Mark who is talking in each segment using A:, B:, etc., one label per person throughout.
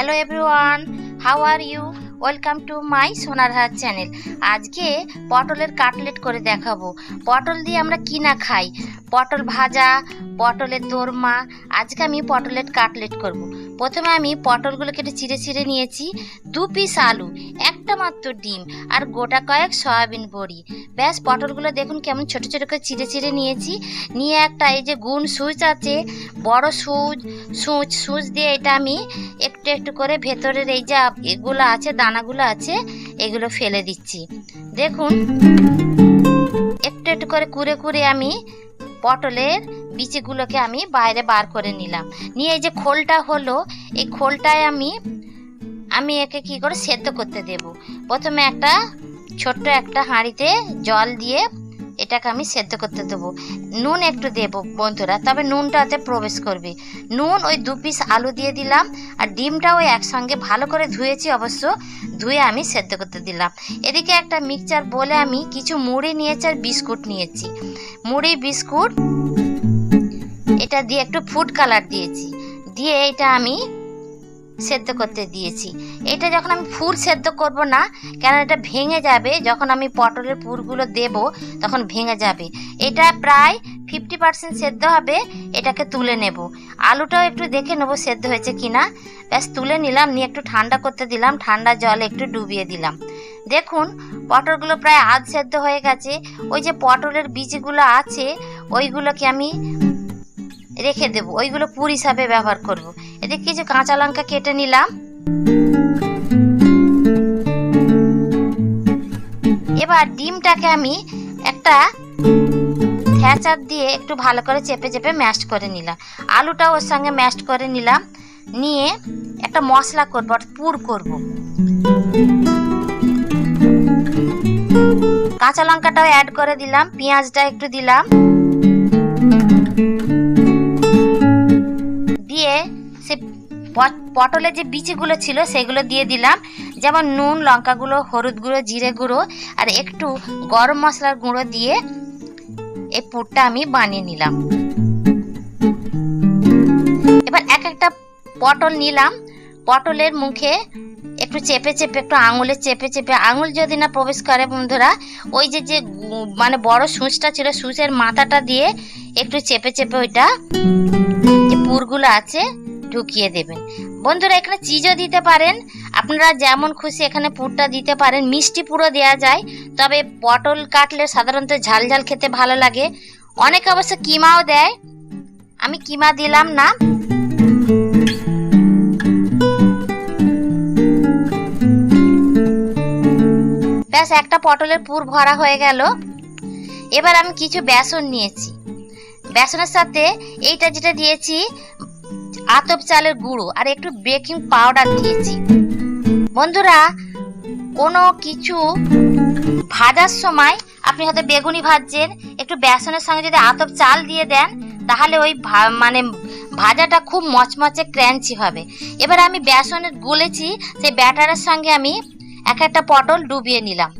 A: Hello everyone how are you welcome to my Sonar Haat channel আজকে পটলের cutlet করে দেখাবো। পটল দিয়ে আমরা কি না খাই? পটল ভাজা, পটলের দোরমা, আজকে আমি পটলের কাটলেট করব। প্রথমে আমি পটলগুলো কেটে চিড়ে চিড়ে নিয়েছি। দু পিস আলু, একটা মাত্র ডিম আর গোটা কয়েক সয়াবিন বড়ি। ব্যাস, পটলগুলো দেখুন কেমন ছোট ছোট করে চিড়ে চিড়ে নিয়েছি। নিয়ে একটা এই যে গুণ সুচ আছে, বড় সুচ সুচ সুচ দিয়ে এটা আমি একটু একটু করে ভেতরের এই যে এগুলো আছে, দানাগুলো আছে, এগুলো ফেলে দিচ্ছি। দেখুন, একটু একটু করে কুরে কুরে আমি পটলের বিচিগুলোকে আমি বাইরে বার করে নিলাম। নিয়ে এই যে খোলটা হলো, এই খোলটায় আমি আমি একে কি করে সেদ্ধ করতে দেব। প্রথমে একটা ছোট্ট একটা হাঁড়িতে জল দিয়ে এটাকে আমি সেদ্ধ করতে দেবো। নুন একটু দেব বন্ধুরা, তবে নুনটাতে প্রবেশ করবে। নুন ওই দু পিস আলু দিয়ে দিলাম, আর ডিমটাও একসঙ্গে ভালো করে ধুয়েছি অবশ্য, ধুয়ে আমি সেদ্ধ করতে দিলাম। এদিকে একটা মিক্সচার বলে আমি কিছু মুড়ি নিয়েছি আর বিস্কুট নিয়েছি। মুড়ি, বিস্কুট এটা দিয়ে একটু ফুড কালার দিয়েছি। দিয়ে এটা আমি সেদ্ধ করতে দিয়েছি। এটা যখন আমি ফুল সেদ্ধ করব না, কেন এটা ভেঙে যাবে? যখন আমি পটলের পুরগুলো দেব, তখন ভেঙে যাবে। এটা প্রায় ফিফটি পার্সেন্ট সেদ্ধ হবে, এটাকে তুলে নেব। আলুটাও একটু দেখে নেব সেদ্ধ হয়েছে কিনা। ব্যাস, তুলে নিলাম, নিয়ে একটু ঠান্ডা করতে দিলাম, ঠান্ডা জলে একটু ডুবিয়ে দিলাম। দেখুন, পটলগুলো প্রায় আধ সেদ্ধ হয়ে গেছে। ওই যে পটলের বীজগুলো আছে, ওইগুলোকে আমি রেখে দেবো। ওইগুলো পুর হিসাবে ব্যবহার করব। এদিকে কিছু কাঁচা লঙ্কা কেটে নিলাম। এবার ডিমটাকে আমি একটা থ্যাচার দিয়ে একটু ভালো করে চেপে চেপে ম্যাশ করে নিলাম। আলুটা ওর সঙ্গে ম্যাশ করে নিলাম। নিয়ে একটা মশলা করব অর্থাৎ পুর করব। কাঁচা লঙ্কাটাও অ্যাড করে দিলাম, পেঁয়াজটা একটু দিলাম। দিয়ে সে পটলের যে বিচিগুলো ছিল সেগুলো দিয়ে দিলাম। যেমন নুন, লঙ্কা গুঁড়ো, হলুদ গুঁড়ো, জিরে গুঁড়ো আর একটু গরম মশলার গুঁড়ো দিয়ে এই পুরটা আমি বানিয়ে নিলাম। এবার এক একটা পটল নিলাম। পটলের মুখে একটু চেপে চেপে, একটু আঙুলে চেপে চেপে, আঙুল যদি না প্রবেশ করে বন্ধুরা, ওই যে যে মানে বড় সুচটা ছিল সুচের মাথাটা দিয়ে একটু চেপে চেপে ওইটা পুরগুলো আছে, ঢুকিয়ে দেবেন। বন্ধুরা, এখানে চিজও দিতে পারেন। আপনারা যেমন খুশি এখানে পুরটা দিতে পারেন। মিষ্টি পুরো দেওয়া যায়, তবে পটল কাটলে সাধারণত ঝাল ঝাল খেতে ভালো লাগে। অনেকে অবশ্য কিমাও দেয়। আমি কিমা দিলাম না। ব্যাস, একটা পটলের পুর ভরা হয়ে গেল। এবার আমি কিছু বেসন নিয়েছি। বেসনের সাথে এইটা যেটা দিয়েছি, আতপ চালের গুঁড়ো আর একটু বেকিং পাউডার দিয়েছি। বন্ধুরা, কোনো কিছু ভাজার সময় আপনি হয়তো বেগুনি ভাজছেন, একটু বেসনের সঙ্গে যদি আতপ চাল দিয়ে দেন, তাহলে ওই মানে ভাজাটা খুব মচমচে ক্র্যাঞ্চি হবে। এবার আমি বেসনের গুলেছি, সেই ব্যাটারের সঙ্গে আমি এক একটা পটল ডুবিয়ে নিলাম।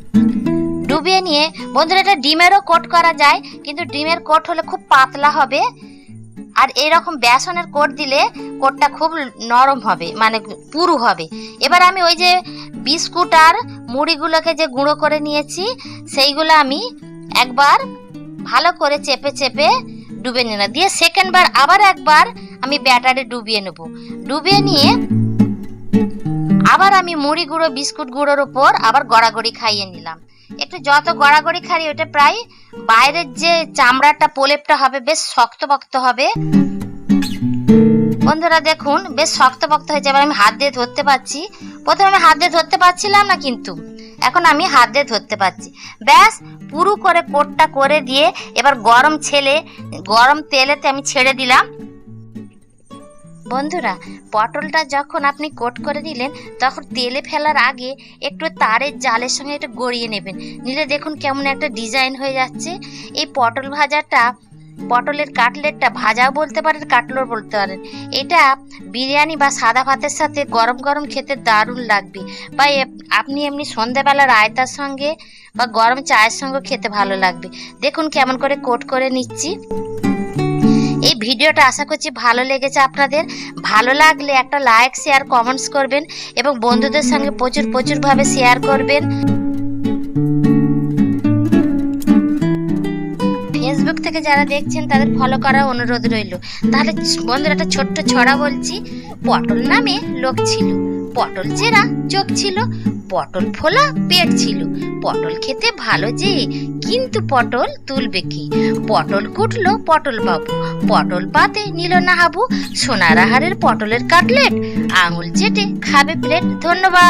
A: ডুবিয়ে নিয়ে বন্ধুরা এটা ডিমেরও কোট করা যায়, কিন্তু ডিমের কোট হলে খুব পাতলা হবে। আর এরকম বেসনের কোট দিলে কোটটা খুব নরম হবে মানে পুরু হবে। এবার আমি ওই যে বিস্কুট আর মুড়িগুলোকে যে গুঁড়ো করে নিয়েছি, সেইগুলো আমি একবার ভালো করে চেপে চেপে ডুবে নিলাম। দিয়ে সেকেন্ড বার আবার একবার আমি ব্যাটারে ডুবিয়ে নেব। ডুবিয়ে নিয়ে আবার আমি মুড়ি গুঁড়ো বিস্কুট গুঁড়োর ওপর আবার গড়াগড়ি খাইয়ে নিলাম। একটু যত গড়াগড়ি খাই ওটা প্রায় বাইরের যে চামড়াটা, প্রলেপটা হবে, বেশ শক্ত পক্ত হবে। বন্ধুরা দেখুন, বেশ শক্ত পক্ত হয়েছে। এবার আমি হাত দিয়ে ধরতে পারছি। প্রথমে আমি হাত দিয়ে ধরতে পারছিলাম না কিন্তু, এখন আমি হাত দিয়ে ধরতে পারছি। ব্যাস, পুরু করে কোটটা করে দিয়ে এবার গরম ছেলে, গরম তেলেতে আমি ছেড়ে দিলাম। বন্ধুরা, পটলটা যখন আপনি কোট করে দিলেন, তখন তেলে ফেলার আগে একটু তারের জালের সঙ্গে একটু গড়িয়ে নেবেন। নিলে দেখুন কেমন একটা ডিজাইন হয়ে যাচ্ছে। এই পটল ভাজাটা, পটলের কাটলেটটা ভাজাও বলতে পারেন, কাটলর বলতে পারেন, এটা বিরিয়ানি বা সাদা ভাতের সাথে গরম গরম খেতে দারুণ লাগবে। বা আপনি এমনি সন্ধেবেলা রায়তার সঙ্গে বা গরম চায়ের সঙ্গে খেতে ভালো লাগবে। দেখুন কেমন করে কোট করে নিচ্ছি। এই ভিডিওটা আশা করছি ভালো লেগেছে আপনাদের। ভালো লাগলে একটা লাইক শেয়ার কমেন্টস করবেন এবং বন্ধুদের সঙ্গে প্রচুর, প্রচুরভাবে শেয়ার করবেন। ফেসবুক থেকে যারা দেখছেন, তাদের ফলো করার অনুরোধ রইল। তাহলে বন্ধুরা, একটা ছোট্ট ছড়া বলছি। পটল নামে লোক ছিল। পটল চেরা, চোখ ছিল, পটল ফোলা, পেট ছিল। পটল খেতে ভালো যে, কিন্তু পটল তুলবে কি? পটল কুটলো পটল বাবু, পটল পাতে নিল না হাবু। সোনার আহারের পটলের কাটলেট, আঙুল চেটে খাবে প্লেট, ধন্যবাদ।